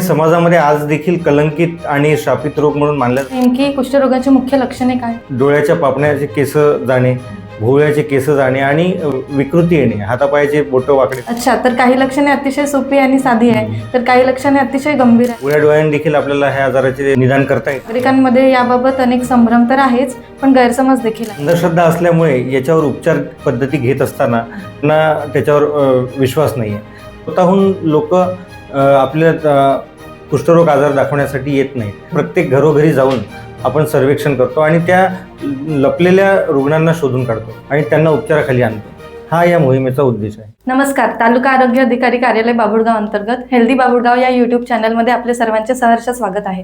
समाजामध्ये आज देखील कलंकित आणि शापित रोग म्हणून मानल्या नेमकी कुष्ठरोगाची मुख्य लक्षणे काय? डोळ्याच्या पापण्याचे केस जाणे भोवळ्याचे केस जाणे आणि विकृती येणे हातापायाचे बोटं वाकडे. अच्छा तर काही लक्षणे अतिशय सोपी आणि साधी आहे. तर काही लक्षणे अतिशय गंभीर आहे उघड्या डोळ्यांनी देखील आपल्याला ह्या आजाराचे निदान करता येते नागरिकांमध्ये याबाबत अनेक संभ्रम तर आहेच पण गैरसमज देखील आहे अंधश्रद्धा असल्यामुळे याच्यावर उपचार पद्धती घेत असताना त्यांना त्याच्यावर अ, विश्वास नाही आहे स्वतःहून लोक आपल्या कुष्ठरोग आजार दाखवण्यासाठी येत नाही. प्रत्येक घरोघरी जाऊन आपण सर्वेक्षण करतो आणि त्या लपलेल्या रुग्णांना शोधून काढतो आणि त्यांना उपचाराखाली आणतो. हा या मोहिमेचा उद्देश आहे. नमस्कार. तालुका आरोग्य अधिकारी कार्यालय बाबुळगाव अंतर्गत हेल्दी बाबुळगाव या यूट्यूब चॅनलमध्ये आपले सर्वांचे सहर्ष स्वागत आहे.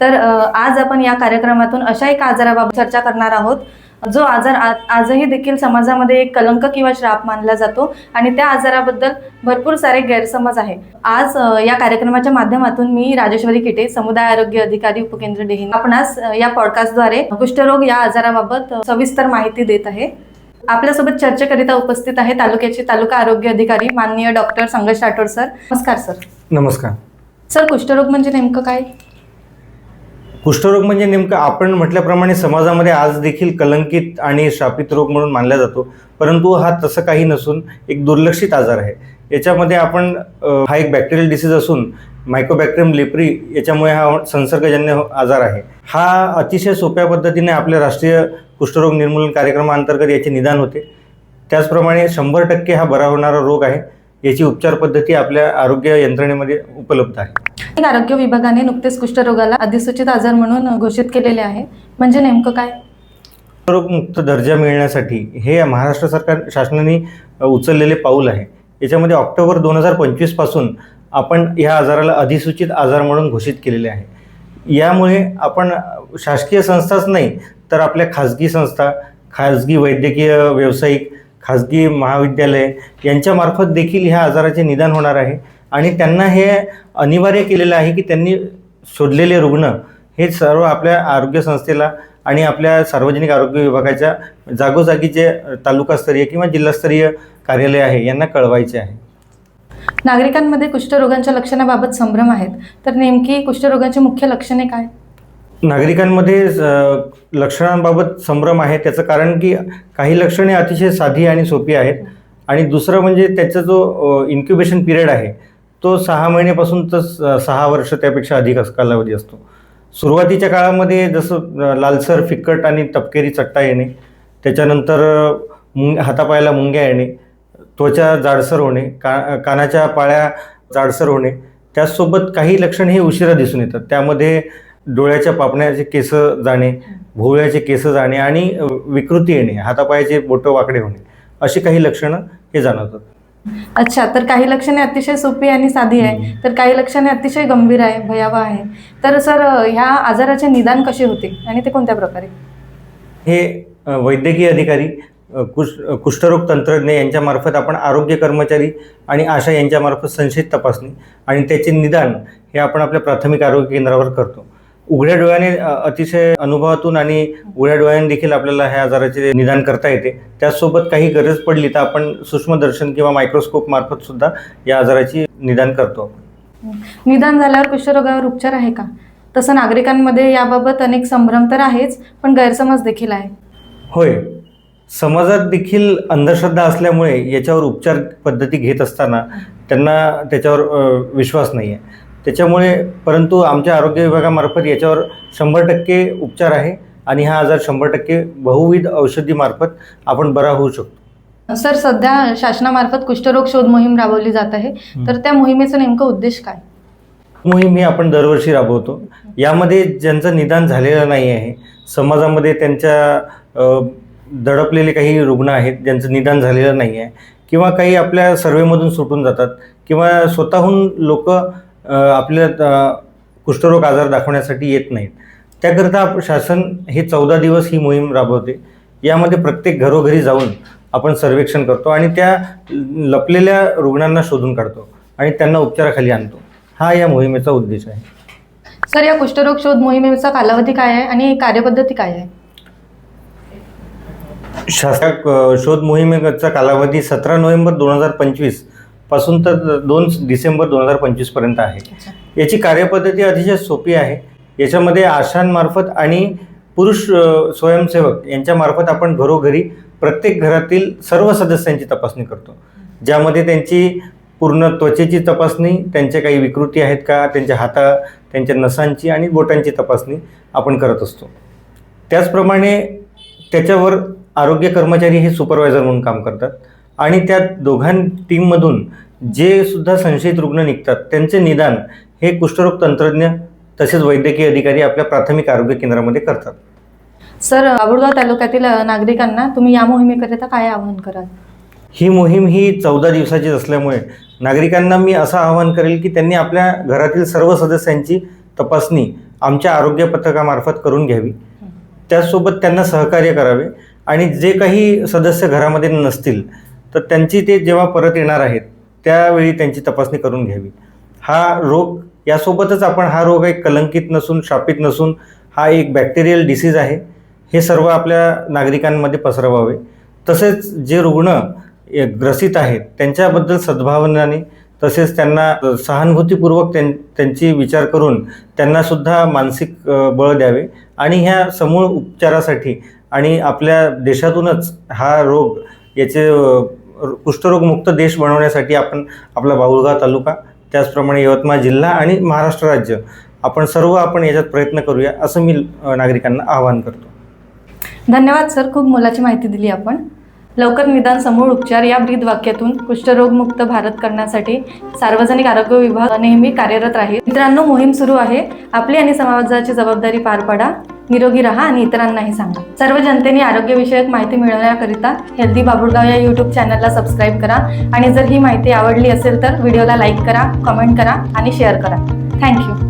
तर आज आपण या कार्यक्रमातून अशा एका आजाराबाबत चर्चा करणार आहोत. जो आजार आजही देखील समाजामध्ये एक कलंक किंवा श्राप मानला जातो आणि त्या आजाराबद्दल भरपूर सारे गैरसमज आहे. आज या कार्यक्रमाच्या माध्यमातून मी राजेश्वरी किटे समुदाय आरोग्य अधिकारी उपकेंद्र डेहिन आपणास या पॉडकास्टद्वारे कुष्ठरोग या आजाराबाबत सविस्तर माहिती देत आहे. आपल्यासोबत चर्चेकरिता उपस्थित आहे तालुक्याचे तालुका आरोग्य अधिकारी माननीय डॉक्टर संघर्ष राठोड सर. नमस्कार सर. नमस्कार. सर कुष्ठरोग म्हणजे नेमकं काय? कुष्ठरोग म्हणजे नेमकं आपण म्हटल्याप्रमाणे समाजामध्ये आज देखील कलंकित आणि शापित रोग म्हणून मानला जातो. परंतु हा तसं काही नसून एक दुर्लक्षित आजार आहे. याच्यामध्ये आपण हा एक बॅक्टेरियल डिसीज असून मायक्रोबॅक्टेरियम लेप्री याच्यामुळे हा संसर्गजन्य आजार आहे. हा अतिशय सोप्या पद्धतीने आपल्या राष्ट्रीय कुष्ठरोग निर्मूलन कार्यक्रमाअंतर्गत याचे निदान होते. त्याचप्रमाणे शंभर टक्के हा बरा होणारा रोग आहे. याची उपचार पद्धती आपल्या आरोग्य यंत्रणेमध्ये उपलब्ध आहे. आरोग्य विभागाने नुकतेच कुष्ठरोगाला अधिसूचित आजार म्हणून घोषित केलेले आहे. म्हणजे नेमकं काय? रोगमुक्त दर्जा मिळण्यासाठी हे महाराष्ट्र सरकार शासनाने उचललेले पाऊल आहे. याच्यामध्ये ऑक्टोबर दोन हजार पंचवीसपासून आपण ह्या आजाराला अधिसूचित आजार म्हणून घोषित केलेले आहे. यामुळे आपण शासकीय संस्थाच नाही तर आपल्या खाजगी संस्था खाजगी वैद्यकीय व्यावसायिक खाजगी महाविद्यालय यांच्यामार्फत देखील ह्या आजाराचे निदान होणार आहे. आणि त्यांना हे अनिवार्य केलेलं आहे की त्यांनी शोधलेले रुग्ण हे सर्व आपल्या आरोग्य संस्थेला आणि आपल्या सार्वजनिक आरोग्य विभागाच्या जागोजागी जे तालुकास्तरीय किंवा जिल्हास्तरीय कार्यालय आहे यांना कळवायचे आहे. नागरिकांमध्ये कुष्ठरोगांच्या लक्षणाबाबत संभ्रम आहेत तर नेमकी कुष्ठरोगाची मुख्य लक्षणे काय? नागरिकांमध्ये लक्षणांबाबत संभ्रम आहे त्याचं कारण की काही लक्षणे अतिशय साधी आणि सोपी आहेत. आणि दुसरं म्हणजे त्याचा जो इन्क्युबेशन पिरियड आहे तो सहा महिन्यापासून तर स- सहा वर्ष त्यापेक्षा अधिक कालावधी असतो. सुरुवातीच्या काळामध्ये जसं लालसर फिक्कट आणि तपकेरी चट्टा येणे त्याच्यानंतर मुंग हातापायाला मुंग्या येणे त्वचा जाडसर होणे का कानाच्या पाळ्या जाडसर होणे त्याचसोबत काही लक्षणे हे उशिरा दिसून येतात. त्यामध्ये डोळ्याच्या पापण्याचे केस जाणे भोवळ्याचे केस जाणे आणि विकृती येणे हातापायाचे बोटं वाकडे होणे अशी काही लक्षणं हे जाणवतात. अच्छा तर काही लक्षणे अतिशय सोपी आणि साधी आहे. तर काही लक्षणे अतिशय गंभीर आहे भयावह आहे. तर सर ह्या आजाराचे निदान कसे होते आणि ते कोणत्या प्रकारे? हे वैद्यकीय अधिकारी कुष् कुष्ठरोग तंत्रज्ञ यांच्यामार्फत आपण आरोग्य कर्मचारी आणि आशा यांच्यामार्फत संशयित तपासणी आणि त्याचे निदान हे आपण आपल्या प्राथमिक आरोग्य केंद्रावर करतो. उघड्या डोळ्याने अतिशय अनुभवातून आणि उघड्या डोळ्याने देखील आपल्याला ह्या आजाराचे निदान करता येते. त्याचसोबत काही गरज पडली तर आपण सूक्ष्मदर्शन किंवा मायक्रोस्कोप मार्फत सुद्धा या आजाराची निदान करतो निदान झाल्यावर कुष्ठरोगावर उपचार आहे का? तसं नागरिकांमध्ये याबाबत अनेक संभ्रम तर आहेच पण गैरसमज देखील आहे. होय. समाजात देखील अंधश्रद्धा असल्यामुळे याच्यावर उपचार पद्धती घेत असताना त्यांना त्याच्यावर विश्वास नाही आहे त्याच्यामुळे परंतु आमच्या आरोग्य विभागामार्फत याच्यावर शंभर टक्के उपचार आहे आणि हा आजार शंभर टक्के बहुविध औषधीमार्फत आपण बरा होऊ शकतो. सर सध्या शासनामार्फत कुष्ठरोग शोध मोहीम राबवली जात आहे. तर त्या मोहिमेचा नेमका उद्देश काय? मोहीम ही आपण दरवर्षी राबवतो. यामध्ये ज्यांचं निदान झालेलं नाही आहे समाजामध्ये त्यांच्या दडपलेले काही रुग्ण आहेत ज्यांचं निदान झालेलं नाही आहे किंवा काही आपल्या सर्वेमधून सुटून जातात किंवा स्वतःहून लोक आपल्या कुष्ठरोग आजार दाखवण्यासाठी येत नाहीत. त्याकरिता आप- शासन हे चौदा दिवस ही मोहीम राबवते. यामध्ये प्रत्येक घरोघरी जाऊन आपण सर्वेक्षण करतो आणि त्या लपलेल्या रुग्णांना शोधून काढतो आणि त्यांना उपचाराखाली आणतो. हा या मोहिमेचा उद्देश आहे. सर या कुष्ठरोग शोध मोहिमेचा कालावधी काय आहे आणि कार्यपद्धती काय आहे? शासक शोध मोहिमेचा कालावधी सतरा नोव्हेंबर दोन हजार पंचवीस पासून तर दोन डिसेंबर दोन हजार पंचवीसपर्यंत आहे. याची कार्यपद्धती अतिशय सोपी आहे. याच्यामध्ये आशांमार्फत आणि पुरुष स्वयंसेवक यांच्यामार्फत आपण घरोघरी प्रत्येक घरातील सर्व सदस्यांची तपासणी करतो. ज्यामध्ये त्यांची पूर्ण त्वचेची तपासणी त्यांच्या काही विकृती आहेत का त्यांच्या हाता त्यांच्या नसांची आणि बोटांची तपासणी आपण करत असतो. त्याचप्रमाणे त्याच्यावर आरोग्य कर्मचारी हे सुपरवायझर म्हणून काम करतात. आणि त्या दोघां टीममधून जे सुद्धा संशयित रुग्ण निघतात त्यांचे निदान हे कुष्ठरोग तंत्रज्ञ तसेच वैद्यकीय अधिकारी आपल्या प्राथमिक आरोग्य केंद्रामध्ये करतात. सर बाबुळगाव तालुक्यातील नागरिकांना तुम्ही या मोहिमेकरिता काय आवाहन कराल? ही मोहीम ही चौदा दिवसाचीच असल्यामुळे नागरिकांना मी असं आवाहन करेल की त्यांनी आपल्या घरातील सर्व सदस्यांची तपासणी आमच्या आरोग्य पथकामार्फत करून घ्यावी. त्याचसोबत त्यांना सहकार्य करावे आणि जे काही सदस्य घरामध्ये नसतील तर त्यांची ते जेव्हा परत येणार आहेत त्यावेळी त्यांची तपासणी करून घ्यावी. हा रोग यासोबतच आपण हा रोग एक कलंकित नसून शापित नसून हा एक बॅक्टेरियल डिसीज आहे. हे सर्व आपल्या नागरिकांमध्ये पसरवावे. तसेच जे रुग्ण ग्रसित आहेत त्यांच्याबद्दल सद्भावनाने तसेच त्यांना सहानुभूतीपूर्वक त्यां त्यांची विचार करून त्यांनासुद्धा मानसिक बळ द्यावे. आणि ह्या समूळ उपचारासाठी आणि आपल्या देशातूनच हा रोग याचे कुष्ठरोगमुक्त देश बनवण्यासाठी आपण आपला बाहुळगाव तालुका त्याचप्रमाणे यवतमाळ जिल्हा आणि महाराष्ट्र राज्य आपण सर्व आपण याच्यात प्रयत्न करूया असं मी नागरिकांना आवाहन करतो. धन्यवाद सर खूप मोलाची माहिती दिली आपण. लवकर निदान समूळ उपचार या ब्रीद वाक्यातून कुष्ठरोगमुक्त भारत करण्यासाठी सार्वजनिक आरोग्य विभाग नेहमी कार्यरत राहील. मित्रांनो मोहीम सुरू आहे. आपली आणि समाजाची जबाबदारी पार पाडा. निरोगी राहा आणि इतरांनाही सांगा. सर्व जनतेने आरोग्यविषयक माहिती मिळवण्याकरिता हेल्दी बाबुळगाव या यूट्यूब चॅनलला सबस्क्राईब करा. आणि जर ही माहिती आवडली असेल तर व्हिडिओला लाईक करा कमेंट करा आणि शेअर करा. थँक्यू